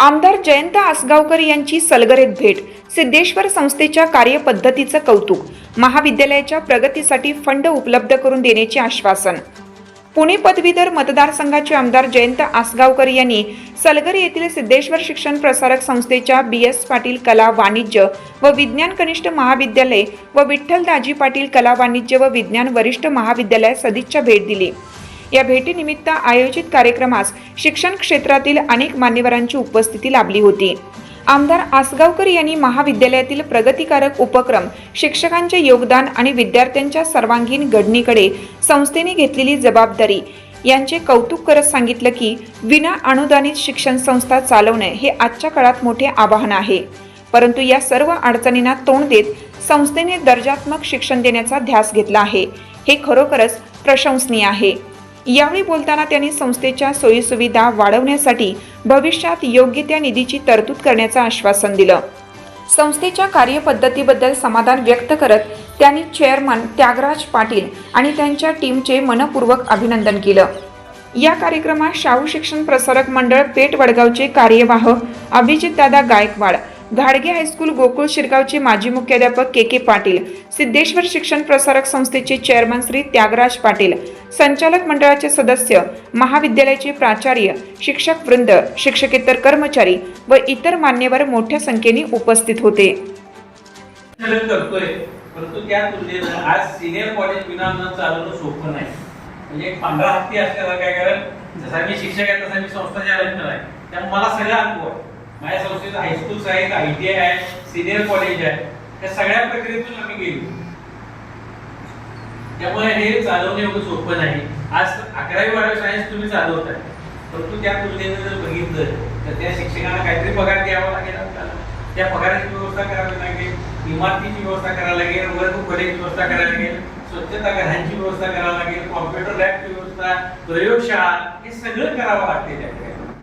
आमदार जयंत आसगावकर यांची सलगरेत भेट सिद्धेश्वर संस्थेच्या कार्यपद्धतीचं कौतुक महाविद्यालयाच्या प्रगतीसाठी फंड उपलब्ध करून देण्याचे आश्वासन. पुणे पदवीधर मतदारसंघाचे आमदार जयंत आसगावकर यांनी सलगर येथील सिद्धेश्वर शिक्षण प्रसारक संस्थेच्या बी एस पाटील कला वाणिज्य व विज्ञान कनिष्ठ महाविद्यालय व विठ्ठल दाजी पाटील कला वाणिज्य व विज्ञान वरिष्ठ महाविद्यालयात सदिच्छा भेट दिली. या भेटीनिमित्त आयोजित कार्यक्रमास शिक्षण क्षेत्रातील अनेक मान्यवरांची उपस्थिती लाभली होती. आमदार आसगावकर यांनी महाविद्यालयातील प्रगतीकारक उपक्रम शिक्षकांचे योगदान आणि विद्यार्थ्यांच्या सर्वांगीण घडणीकडे संस्थेने घेतलेली जबाबदारी यांचे कौतुक करत सांगितलं की विना अनुदानित शिक्षण संस्था चालवणे हे आजच्या काळात मोठे आवाहन आहे. परंतु या सर्व अडचणींना तोंड देत संस्थेने दर्जात्मक शिक्षण देण्याचा ध्यास घेतला आहे. हे खरोखरच प्रशंसनीय आहे. यावेळी बोलताना त्यांनी संस्थेच्या सोयीसुविधा वाढवण्यासाठी भविष्यात योग्य त्या निधीची तरतूद करण्याचं आश्वासन दिलं. संस्थेच्या कार्यपद्धतीबद्दल समाधान व्यक्त करत त्यांनी चेअरमन त्यागराज पाटील आणि त्यांच्या टीमचे मनपूर्वक अभिनंदन केलं. या कार्यक्रमात शाहू शिक्षण प्रसारक मंडळ पेठ वडगावचे कार्यवाह अभिजितदादा गायकवाड घाडगे हायस्कूल गोकुळ शिरगावचे माजी मुख्याध्यापक के के पाटील सिद्धेश्वर शिक्षण प्रसारक संस्थेचे चेअरमन श्री त्यागराज पाटील संचालक मंडळाचे सदस्य महाविद्यालयाचे प्राचार्य शिक्षक वृंद शिक्षकेतर कर्मचारी व इतर मान्यवर मोठ्या संख्येने उपस्थित होते. परंतु त्या तुलनेनं आज सिनियर कॉलेज विना न चालवणं सोपं नाही. म्हणजे पंधरा हत्ती असल्याला काय कारण जसा मी शिक्षक आहे तसा मी संस्था चालक आहे. त्यामुळे मला सगळा अनुभव आहे. माझ्या संस्थेत हायस्कूल्स आहेत आय टी आय आहे सिनियर कॉलेज आहे त्या सगळ्या प्रक्रियेतून आम्ही गेलो. त्यामुळे हे चालवणे एवढं सोपं नाही. आज अकरावी बारावी सायन्स तुम्ही चालवताय. परंतु त्या तुलनेने जर बघितलं तर त्या शिक्षकांना काहीतरी पगार द्यावा लागेल आपल्याला. त्या पगाराची व्यवस्था करावी लागेल इमारतीची व्यवस्था करावी लागेल वर्ग खोलीची व्यवस्था करावी लागेल स्वच्छता घरांची व्यवस्था करावी लागेल कॉम्प्युटर लॅबची व्यवस्था प्रयोगशाळा हे सगळं करावं लागते त्या